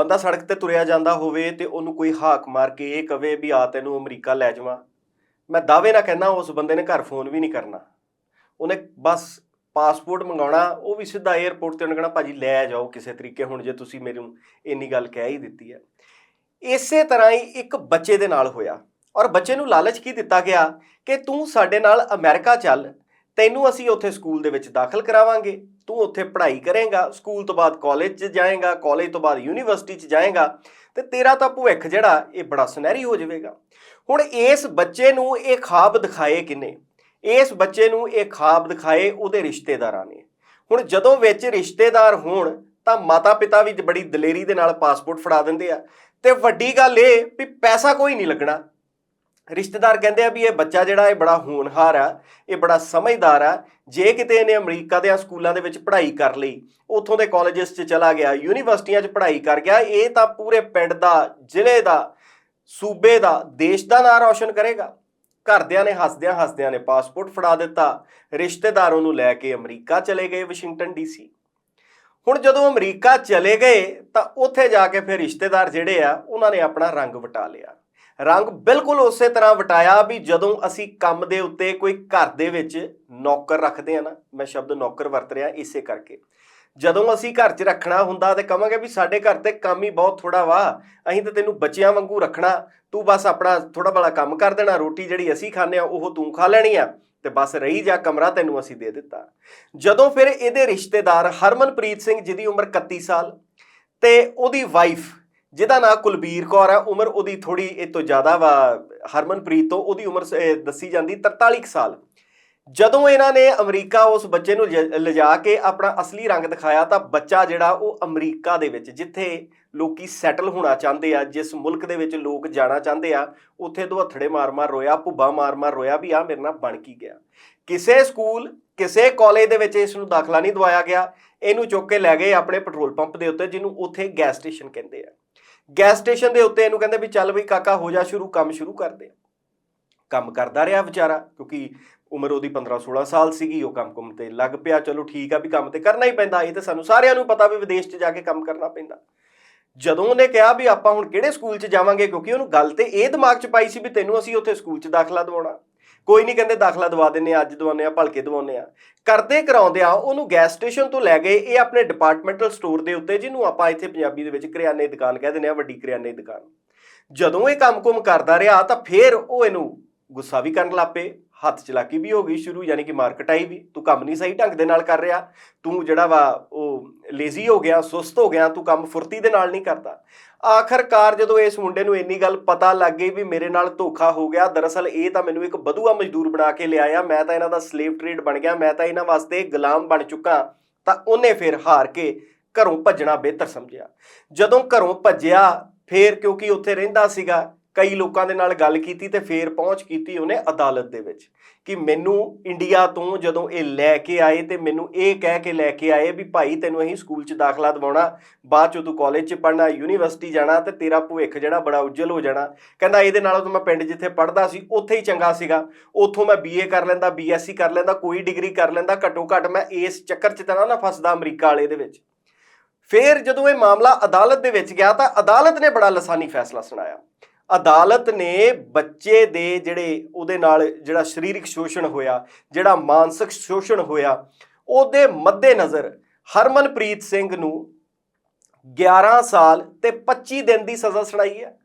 ਬੰਦਾ ਸੜਕ ਤੇ ਤੁਰਿਆ ਜਾਂਦਾ ਹੋਵੇ ਤੇ ਉਹਨੂੰ ਕੋਈ ਹਾਕ ਮਾਰ ਕੇ ਇਹ ਕਵੇ ਵੀ ਆ ਤੈਨੂੰ ਅਮਰੀਕਾ ਲੈ ਜਾਵਾਂ। ਮੈਂ ਦਾਅਵੇ ਨਾ ਕਹਿੰਦਾ ਉਸ ਬੰਦੇ ਨੇ ਘਰ ਫੋਨ ਵੀ ਨਹੀਂ ਕਰਨਾ। ਉਹਨੇ ਬਸ ਪਾਸਪੋਰਟ ਮੰਗਾਉਣਾ, ਉਹ ਵੀ ਸਿੱਧਾ 에ਅਰਪੋਰਟ ਤੇ ਉਹਨੇ ਕਹਿਣਾ, ਭਾਜੀ ਲੈ ਜਾਓ ਕਿਸੇ ਤਰੀਕੇ, ਹੁਣ ਜੇ ਤੁਸੀਂ ਮੈਨੂੰ ਇੰਨੀ ਗੱਲ ਕਹਿ ਹੀ ਦਿੱਤੀ ਹੈ। ਇਸੇ ਤਰ੍ਹਾਂ ਹੀ ਇੱਕ ਬੱਚੇ ਦੇ ਨਾਲ ਹੋਇਆ। ਔਰ ਬੱਚੇ ਨੂੰ ਲਾਲਚ ਕੀ ਦਿੱਤਾ ਗਿਆ ਕਿ ਤੂੰ ਸਾਡੇ ਨਾਲ ਅਮਰੀਕਾ ਚੱਲ, ਤੈਨੂੰ ਅਸੀਂ ਉੱਥੇ ਸਕੂਲ ਦੇ ਵਿੱਚ ਦਾਖਲ ਕਰਾਵਾਂਗੇ। ਤੂੰ ਉੱਥੇ ਪੜ੍ਹਾਈ ਕਰੇਂਗਾ, ਸਕੂਲ ਤੋਂ ਬਾਅਦ ਕਾਲਜ 'ਚ ਜਾਏਂਗਾ ਕਾਲਜ ਤੋਂ ਬਾਅਦ ਯੂਨੀਵਰਸਿਟੀ 'ਚ ਜਾਏਂਗਾ, ਤੇ ਤੇਰਾ ਤਾਂ ਭਵਿੱਖ ਜਿਹੜਾ, ਇਹ ਬੜਾ ਸੁਨਹਿਰੀ ਹੋ ਜਾਵੇਗਾ। ਹੁਣ ਇਸ ਬੱਚੇ ਨੂੰ ਇਹ ਖਾਬ ਦਿਖਾਏ ਕਿਨੇ? ਇਸ ਬੱਚੇ ਨੂੰ ਇਹ ਖਾਬ ਦਿਖਾਏ ਉਹਦੇ ਰਿਸ਼ਤੇਦਾਰਾਂ ਨੇ। ਹੁਣ ਜਦੋਂ ਵਿੱਚ ਰਿਸ਼ਤੇਦਾਰ ਹੋਣ, ਤਾਂ ਮਾਤਾ ਪਿਤਾ ਵੀ ਬੜੀ ਦਲੇਰੀ ਦੇ ਨਾਲ ਪਾਸਪੋਰਟ ਫੜਾ ਦਿੰਦੇ ਆ। ਤੇ ਵੱਡੀ ਗੱਲ ਇਹ ਵੀ ਪੈਸਾ ਕੋਈ ਨਹੀਂ ਲੱਗਣਾ। ਰਿਸ਼ਤੇਦਾਰ ਕਹਿੰਦੇ ਆ ਵੀ ਇਹ ਬੱਚਾ ਜਿਹੜਾ ਇਹ ਬੜਾ ਹੋਣਹਾਰ ਆ, ਇਹ ਬੜਾ ਸਮਝਦਾਰ ਆ, ਜੇ ਕਿਤੇ ਇਹਨੇ ਅਮਰੀਕਾ ਦੇ ਸਕੂਲਾਂ ਦੇ ਵਿੱਚ ਪੜ੍ਹਾਈ ਕਰ ਲਈ, ਉੱਥੋਂ ਦੇ ਕਾਲਜਸ 'ਚ ਚਲਾ ਗਿਆ, ਯੂਨੀਵਰਸਿਟੀਆਂ 'ਚ ਪੜ੍ਹਾਈ ਕਰ ਗਿਆ, ਇਹ ਤਾਂ ਪੂਰੇ ਪਿੰਡ ਦਾ, ਜ਼ਿਲ੍ਹੇ ਦਾ, ਸੂਬੇ ਦਾ, ਦੇਸ਼ ਦਾ ਨਾਂ ਰੌਸ਼ਨ ਕਰੇਗਾ। ਘਰਦਿਆਂ ਨੇ ਹੱਸਦਿਆਂ ਹੱਸਦਿਆਂ ਨੇ ਪਾਸਪੋਰਟ ਫੜਾ ਦਿੱਤਾ, ਰਿਸ਼ਤੇਦਾਰਾਂ ਨੂੰ ਲੈ ਕੇ ਅਮਰੀਕਾ ਚਲੇ ਗਏ ਵਾਸ਼ਿੰਗਟਨ ਡੀਸੀ ਹੁਣ ਜਦੋਂ ਅਮਰੀਕਾ ਚਲੇ ਗਏ, ਤਾਂ ਉੱਥੇ ਜਾ ਕੇ ਫਿਰ ਰਿਸ਼ਤੇਦਾਰ ਜਿਹੜੇ ਆ, ਉਹਨਾਂ ਨੇ ਆਪਣਾ ਰੰਗ ਵਟਾ ਲਿਆ। ਰੰਗ ਬਿਲਕੁਲ ਉਸੇ ਤਰ੍ਹਾਂ ਵਟਾਇਆ ਵੀ ਜਦੋਂ ਅਸੀਂ ਕੰਮ ਦੇ ਉੱਤੇ ਕੋਈ ਘਰ ਦੇ ਵਿੱਚ ਨੌਕਰ ਰੱਖਦੇ ਆ ਨਾ, ਮੈਂ ਸ਼ਬਦ ਨੌਕਰ ਵਰਤ ਰਿਹਾ ਇਸੇ ਕਰਕੇ। ਜਦੋਂ ਅਸੀਂ ਘਰ 'ਚ ਰੱਖਣਾ ਹੁੰਦਾ ਤੇ ਕਵਾਂਗੇ ਵੀ ਸਾਡੇ ਘਰ ਤੇ ਕੰਮ ਹੀ ਬਹੁਤ ਥੋੜਾ ਵਾ, ਅਸੀਂ ਤਾਂ ਤੈਨੂੰ ਬੱਚਿਆਂ ਵਾਂਗੂ ਰੱਖਣਾ, ਤੂੰ ਬਸ ਆਪਣਾ ਥੋੜਾ ਬੜਾ ਕੰਮ ਕਰ ਦੇਣਾ, ਰੋਟੀ ਜਿਹੜੀ ਅਸੀਂ ਖਾਂਦੇ ਆ ਉਹ ਤੂੰ ਖਾ ਲੈਣੀ ਆ ਤੇ ਬਸ ਰਹੀ ਜਾ ਕਮਰਾ ਤੈਨੂੰ ਅਸੀਂ ਦੇ ਦਿੱਤਾ। ਜਦੋਂ ਫਿਰ ਇਹਦੇ ਰਿਸ਼ਤੇਦਾਰ ਹਰਮਨਪ੍ਰੀਤ ਸਿੰਘ ਜਿਹਦੀ ਉਮਰ 31 ਸਾਲ ਤੇ ਉਹਦੀ ਵਾਈਫ ਜਿਹਦਾ ਨਾਂ ਕੁਲਬੀਰ ਕੌਰ ਹੈ, ਉਮਰ ਉਹਦੀ ਥੋੜੀ ਇਹ ਤੋਂ ਜ਼ਿਆਦਾ ਵਾ, ਹਰਮਨਪ੍ਰੀਤ ਤੋਂ ਉਹਦੀ ਉਮਰ ਸ- ਦੱਸੀ ਜਾਂਦੀ 43 ਕੁ ਸਾਲ। ਜਦੋਂ ਇਹਨਾਂ ਨੇ ਅਮਰੀਕਾ ਉਸ ਬੱਚੇ ਨੂੰ ਜ- ਲਿਜਾ ਕੇ ਆਪਣਾ ਅਸਲੀ ਰੰਗ ਦਿਖਾਇਆ ਤਾਂ ਬੱਚਾ ਜਿਹੜਾ ਉਹ ਅਮਰੀਕਾ ਦੇ ਵਿੱਚ, ਜਿੱਥੇ ਲੋਕੀ ਸੈਟਲ ਹੋਣਾ ਚਾਹੁੰਦੇ ਆ, ਜਿਸ ਮੁਲਕ ਦੇ ਵਿੱਚ ਲੋਕ ਜਾਣਾ ਚਾਹੁੰਦੇ ਆ, ਉੱਥੇ ਦੁਹੱਥੜੇ ਮਾਰ-ਮਾਰ ਰੋਇਆ, ਭੁੱਬਾ ਮਾਰ-ਮਾਰ ਰੋਇਆ ਵੀ ਆ ਮੇਰੇ ਨਾਲ ਬਣ ਕੀ ਗਿਆ। ਕਿਸੇ ਸਕੂਲ, ਕਿਸੇ ਕਾਲਜ ਦੇ ਵਿੱਚ ਇਸ ਨੂੰ ਦਾਖਲਾ ਨਹੀਂ ਦਵਾਇਆ ਗਿਆ, ਇਹਨੂੰ ਚੁੱਕ ਕੇ ਲੈ ਗਏ ਆਪਣੇ ਪੈਟਰੋਲ ਪੰਪ ਦੇ ਉੱਤੇ, ਜਿਹਨੂੰ ਉੱਥੇ ਗੈਸ ਸਟੇਸ਼ਨ ਕਹਿੰਦੇ ਆ। ਗੈਸ ਸਟੇਸ਼ਨ ਦੇ ਉੱਤੇ ਇਹਨੂੰ ਕਹਿੰਦੇ ਵੀ ਚੱਲ ਬਈ ਕਾਕਾ ਹੋ ਜਾ ਸ਼ੁਰੂ, ਕੰਮ ਸ਼ੁਰੂ ਕਰਦੇ ਆ। ਕੰਮ ਕਰਦਾ ਰਿਹਾ ਵਿਚਾਰਾ, ਕਿਉਂਕਿ ਉਮਰ ਉਹਦੀ 15 16 ਸਾਲ ਸੀਗੀ, ਉਹ ਕੰਮ ਕੁੰਮ ਤੇ ਲੱਗ ਪਿਆ। ਚਲੋ ਠੀਕ ਆ ਵੀ ਕੰਮ ਤੇ ਕਰਨਾ ਹੀ ਪੈਂਦਾ, ਇਹ ਤਾਂ ਸਾਨੂੰ ਸਾਰਿਆਂ ਨੂੰ ਪਤਾ ਵੀ ਵਿਦੇਸ਼ 'ਚ ਜਾ ਕੇ ਕੰਮ ਕਰਨਾ ਪੈਂਦਾ। ਜਦੋਂ ਉਹਨੇ ਕਿਹਾ ਵੀ ਆਪਾਂ ਹੁਣ ਕਿਹੜੇ ਸਕੂਲ 'ਚ ਜਾਵਾਂਗੇ, ਕਿਉਂਕਿ ਉਹਨੂੰ ਗੱਲ ਤੇ ਇਹ ਦਿਮਾਗ 'ਚ ਪਾਈ ਸੀ ਵੀ ਤੈਨੂੰ ਅਸੀਂ ਉੱਥੇ ਸਕੂਲ 'ਚ ਦਾਖਲਾ ਦਿਵਾਉਣਾ। ਕੋਈ ਨਹੀਂ ਕਹਿੰਦੇ ਦਾਖਲਾ ਦਵਾ ਦਿੰਨੇ ਆ ਅੱਜ ਦਵਾਉਂਦੇ ਆ ਭਲਕੇ ਦਵਾਉਂਦੇ ਆ ਕਰਦੇ ਕਰਾਉਂਦੇ ਆ ਉਹਨੂੰ ਗੈਸ ਸਟੇਸ਼ਨ ਤੋਂ ਲੈ ਗਏ ਇਹ ਆਪਣੇ ਡਿਪਾਰਟਮੈਂਟਲ ਸਟੋਰ ਦੇ ਉੱਤੇ, ਜਿਹਨੂੰ ਆਪਾਂ ਇੱਥੇ ਪੰਜਾਬੀ ਦੇ ਵਿੱਚ ਕਰਿਆਨੇ ਦੀ ਦੁਕਾਨ ਕਹਿ ਦਿੰਦੇ ਆ ਵੱਡੀ ਕਰਿਆਨੇ ਦੀ ਦੁਕਾਨ। ਜਦੋਂ ਇਹ ਕੰਮ-ਕੁਮ ਕਰਦਾ ਰਿਹਾ ਤਾਂ ਫਿਰ ਉਹ ਇਹਨੂੰ ਗੁੱਸਾ ਵੀ ਕਰਨ ਲੱਪੇ ਹੱਥ ਚਲਾਕੀ ਵੀ ਹੋ ਗਈ ਸ਼ੁਰੂ, ਯਾਨੀ ਕਿ ਮਾਰਕਟਾਈ ਵੀ। ਤੂੰ ਕੰਮ ਨਹੀਂ ਸਹੀ ਢੰਗ ਦੇ ਨਾਲ ਕਰ ਰਿਹਾ। ਤੂੰ ਜਿਹੜਾ ਵਾ, ਉਹ ਲੇਜ਼ੀ ਹੋ ਗਿਆ, ਸੁਸਤ ਹੋ ਗਿਆ, ਤੂੰ ਕੰਮ ਫੁਰਤੀ ਦੇ ਨਾਲ ਨਹੀਂ ਕਰਦਾ। ਆਖਰਕਾਰ ਜਦੋਂ ਇਸ ਮੁੰਡੇ ਨੂੰ ਇੰਨੀ ਗੱਲ ਪਤਾ ਲੱਗ ਗਈ ਵੀ ਮੇਰੇ ਨਾਲ ਧੋਖਾ ਹੋ ਗਿਆ, ਦਰਅਸਲ ਇਹ ਤਾਂ ਮੈਨੂੰ ਇੱਕ ਬਧੂਆ ਮਜ਼ਦੂਰ ਬਣਾ ਕੇ ਲਿਆਇਆ। ਮੈਂ ਤਾਂ ਇਹਨਾਂ ਦਾ ਸਲੇਵ ਟ੍ਰੇਡ ਬਣ ਗਿਆ, ਮੈਂ ਤਾਂ ਇਹਨਾਂ ਵਾਸਤੇ ਗੁਲਾਮ ਬਣ ਚੁੱਕਾ। ਤਾਂ ਉਹਨੇ ਫਿਰ ਹਾਰ ਕੇ ਘਰੋਂ ਭੱਜਣਾ ਬਿਹਤਰ ਸਮਝਿਆ। ਜਦੋਂ ਘਰੋਂ ਭੱਜਿਆ, ਫੇਰ ਕਿਉਂਕਿ ਉੱਥੇ ਰਹਿੰਦਾ ਸੀਗਾ ਕਈ ਲੋਕਾਂ ਦੇ ਨਾਲ ਗੱਲ ਕੀਤੀ ਤੇ ਫੇਰ ਪਹੁੰਚ ਕੀਤੀ ਉਹਨੇ ਅਦਾਲਤ ਦੇ ਵਿੱਚ ਕਿ ਮੈਨੂੰ ਇੰਡੀਆ ਤੋਂ ਜਦੋਂ ਇਹ ਲੈ ਕੇ ਆਏ ਤੇ ਮੈਨੂੰ ਇਹ ਕਹਿ ਕੇ ਲੈ ਕੇ ਆਏ ਵੀ ਭਾਈ ਤੈਨੂੰ ਅਸੀਂ ਸਕੂਲ 'ਚ ਦਾਖਲਾ ਦਿਵਾਉਣਾ, ਬਾਅਦ 'ਚ ਤੂੰ ਕਾਲਜ 'ਚ ਪੜ੍ਹਨਾ ਯੂਨੀਵਰਸਿਟੀ ਜਾਣਾ ਤੇ ਤੇਰਾ ਭਵਿੱਖ ਜਿਹੜਾ ਬੜਾ ਉੱਜਲ ਹੋ ਜਾਣਾ। ਕਹਿੰਦਾ ਇਹਦੇ ਨਾਲੋਂ ਤਾਂ ਮੈਂ ਪਿੰਡ ਜਿੱਥੇ ਪੜ੍ਹਦਾ ਸੀ ਉੱਥੇ ਹੀ ਚੰਗਾ ਸੀਗਾ। ਉੱਥੋਂ ਮੈਂ ਬੀਏ ਕਰ ਲੈਂਦਾ ਬੀਐਸਸੀ ਕਰ ਲੈਂਦਾ, ਕੋਈ ਡਿਗਰੀ ਕਰ ਲੈਂਦਾ, ਘੱਟੋ ਘੱਟ ਮੈਂ ਇਸ ਚੱਕਰ 'ਚ ਤਾਂ ਨਾ ਫਸਦਾ ਅਮਰੀਕਾ ਵਾਲੇ ਦੇ ਵਿੱਚ। ਫਿਰ ਜਦੋਂ ਇਹ ਮਾਮਲਾ ਅਦਾਲਤ ਦੇ ਵਿੱਚ ਗਿਆ ਤਾਂ ਅਦਾਲਤ ਨੇ ਬੜਾ ਲਸਾਨੀ ਫੈਸਲਾ ਸੁਣਾਇਆ। ਅਦਾਲਤ ਨੇ ਬੱਚੇ ਦੇ ਜਿਹੜੇ ਉਹਦੇ ਨਾਲ ਜਿਹੜਾ ਸਰੀਰਕ ਸ਼ੋਸ਼ਣ ਹੋਇਆ, ਜਿਹੜਾ ਮਾਨਸਿਕ ਸ਼ੋਸ਼ਣ ਹੋਇਆ, ਉਹਦੇ ਮੱਦੇਨਜ਼ਰ ਹਰਮਨਪ੍ਰੀਤ ਸਿੰਘ ਨੂੰ 11 ਸਾਲ ਤੇ 25 ਦਿਨ ਦੀ ਸਜ਼ਾ ਸੁਣਾਈ ਹੈ,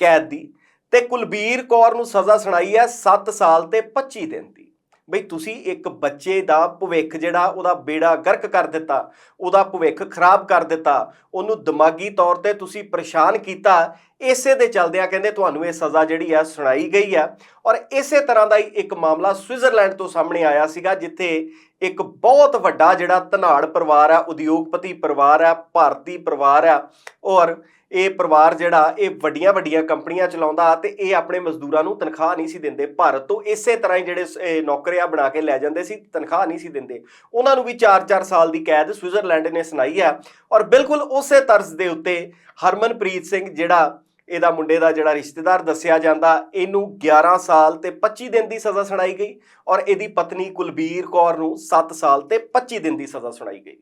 ਕੈਦ ਦੀ, ਤੇ ਕੁਲਬੀਰ ਕੌਰ ਨੂੰ ਸਜ਼ਾ ਸੁਣਾਈ ਹੈ 7 ਸਾਲ ਤੇ 25 ਦਿਨ ਦੀ। ਬਈ ਤੁਸੀਂ ਇੱਕ ਬੱਚੇ ਦਾ ਭਵਿੱਖ ਜਿਹੜਾ ਉਹਦਾ ਬੇੜਾ ਗਰਕ ਕਰ ਦਿੱਤਾ, ਉਹਦਾ ਭਵਿੱਖ ਖਰਾਬ ਕਰ ਦਿੱਤਾ, ਉਹਨੂੰ ਦਿਮਾਗੀ ਤੌਰ ਤੇ ਤੁਸੀਂ ਪਰੇਸ਼ਾਨ ਕੀਤਾ ਇਸੇ ਦੇ ਚਲਦਿਆਂ ਕਹਿੰਦੇ ਤੁਹਾਨੂੰ ਇਹ ਸਜ਼ਾ ਜਿਹੜੀ ਆ ਸੁਣਾਈ ਗਈ ਆ। ਔਰ ਇਸੇ ਤਰ੍ਹਾਂ ਦਾ ਹੀ ਇੱਕ ਮਾਮਲਾ ਸਵਿਟਜ਼ਰਲੈਂਡ ਤੋਂ ਸਾਹਮਣੇ ਆਇਆ ਸੀਗਾ, ਜਿੱਥੇ ਇੱਕ ਬਹੁਤ ਵੱਡਾ ਜਿਹੜਾ ਧਨਾੜ ਪਰਿਵਾਰ ਆ, ਉਦਯੋਗਪਤੀ ਪਰਿਵਾਰ ਆ, ਭਾਰਤੀ ਪਰਿਵਾਰ ਆ, ਔਰ ਇਹ ਪਰਿਵਾਰ ਜਿਹੜਾ, ਇਹ ਵੱਡੀਆਂ ਵੱਡੀਆਂ ਕੰਪਨੀਆਂ ਚਲਾਉਂਦਾ ਤੇ ਇਹ ਆਪਣੇ ਮਜ਼ਦੂਰਾਂ ਨੂੰ ਤਨਖਾਹ ਨਹੀਂ ਸੀ ਦਿੰਦੇ। ਭਾਰਤ ਤੋਂ ਇਸੇ ਤਰ੍ਹਾਂ ਹੀ ਜਿਹੜੇ ਸ- ਨੌਕਰੀਆਂ ਬਣਾ ਕੇ ਲੈ ਜਾਂਦੇ ਸੀ, ਤਨਖਾਹ ਨਹੀਂ ਸੀ ਦਿੰਦੇ। ਉਹਨਾਂ ਨੂੰ ਵੀ 4-4 ਸਾਲ ਦੀ ਕੈਦ ਸਵਿਟਜ਼ਰਲੈਂਡ ਨੇ ਸੁਣਾਈ ਆ। ਔਰ ਬਿਲਕੁਲ ਉਸੇ ਤਰਜ਼ ਦੇ ਉੱਤੇ ਹਰਮਨਪ੍ਰੀਤ ਸਿੰਘ ਜਿਹੜਾ ਇਹਦਾ ਮੁੰਡੇ ਦਾ ਜਿਹੜਾ ਰਿਸ਼ਤੇਦਾਰ ਦੱਸਿਆ ਜਾਂਦਾ, ਇਹਨੂੰ 11 ਸਾਲ ਤੇ 25 ਦਿਨ ਦੀ ਸਜ਼ਾ ਸੁਣਾਈ ਗਈ ਔਰ ਇਹਦੀ ਪਤਨੀ ਕੁਲਬੀਰ ਕੌਰ ਨੂੰ 7 ਸਾਲ ਤੇ 25 ਦਿਨ ਦੀ ਸਜ਼ਾ ਸੁਣਾਈ ਗਈ।